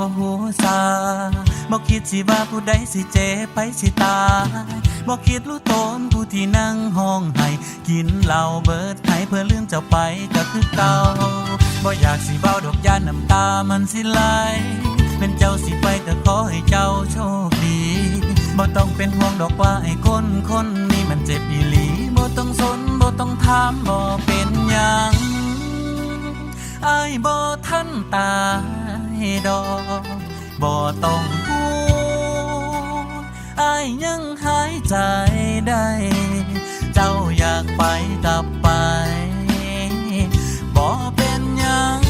บ่หูซาบ่คิดสิว่าผู้ใดสิเจ็บไปสิตายบ่คิดรู้ตนผู้ที่นั่งห้องให้กินเหล้าเบิดให้เพื่อลืมเจ้าไปก็คือเก่าบ่อยากสิเบ้าดอกยานน้ำตามันสิไหลเป็นเจ้าสิไปก็ขอให้เจ้าโชคดีบ่ต้องเป็นห่วงดอกว่าไอ้คนคนนี้มันเจ็บอีหลีบ่ต้องสนบ่ต้องถามบ่เป็นหยังไอายบ่ ตาดอกบ่ต้องพูอายยังหายใจได้ เจ้าอยากไปกับไปบ่เป็นยัง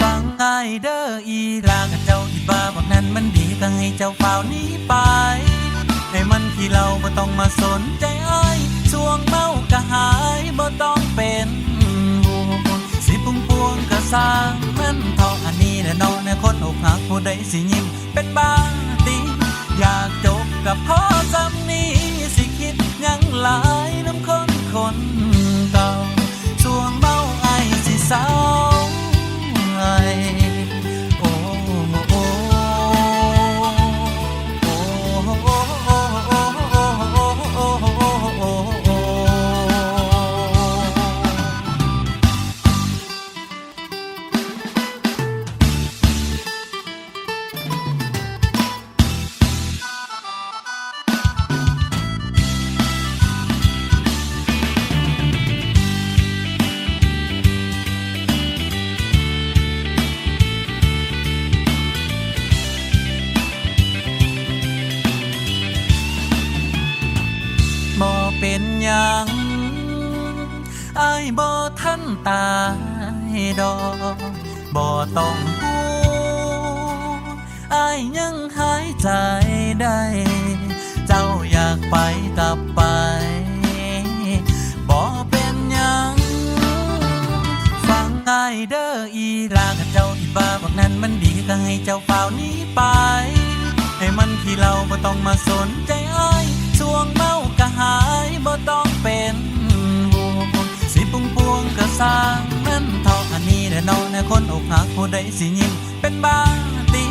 ฟังอายเด้ออีลากับเจ้าคิดว่าบักนั้นมันดีก็ให้เจ้าเฝ้านี้ไป ให้มันขี้เราบ่ต้องมาสนใจอ้ายช่วงเมาก็หายบ่ต้องเป็น สร้างมันเท่าอันนี้แหละเนาะในคนอกหักผู้ใดสิยิ้มเป็นบ้าติอยากจบกับพ่อ อายบ่ทันตายดอกบ่ต้องพูอายยังหายใจได้ เจ้าอยากไปกลับไปบ่เป็นหยังฟังง่ายเด้ออีลากับเจ้าที่บ้าบอกนั้นมันดีก็ให้เจ้าเฝ้านี้ไปให้มันขี้เราบ่ต้องมาสนใจอ้ายช่วงเมาก็หายบ่ต้องเป็น สร้างมันเท่าอันนี้แหละเน้องในคนอกหักผู้ใดสิยิ้มเป็นบ้าติ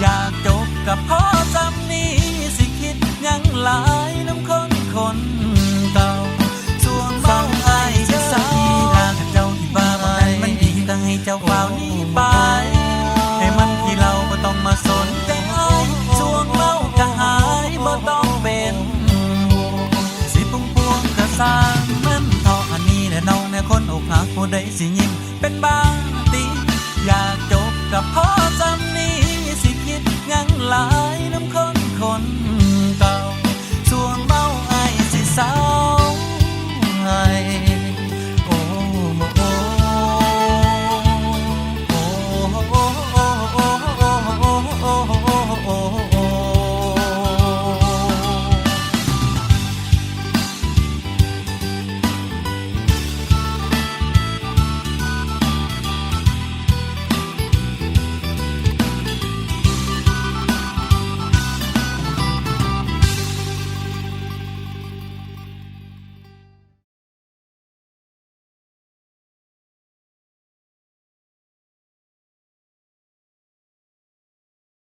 อยากจบกับพ่อจำนี้สิคิดหยังหลายน้ำคนคนเก่าช่วงเมาอ้ายสิสาอีลากับเจ้าที่บ้าบอกนั้นมันดีก็ให้เจ้าเฝ้าวหนี้ คนอกหักผู้ใดสิยิ้มเป็นบ้าง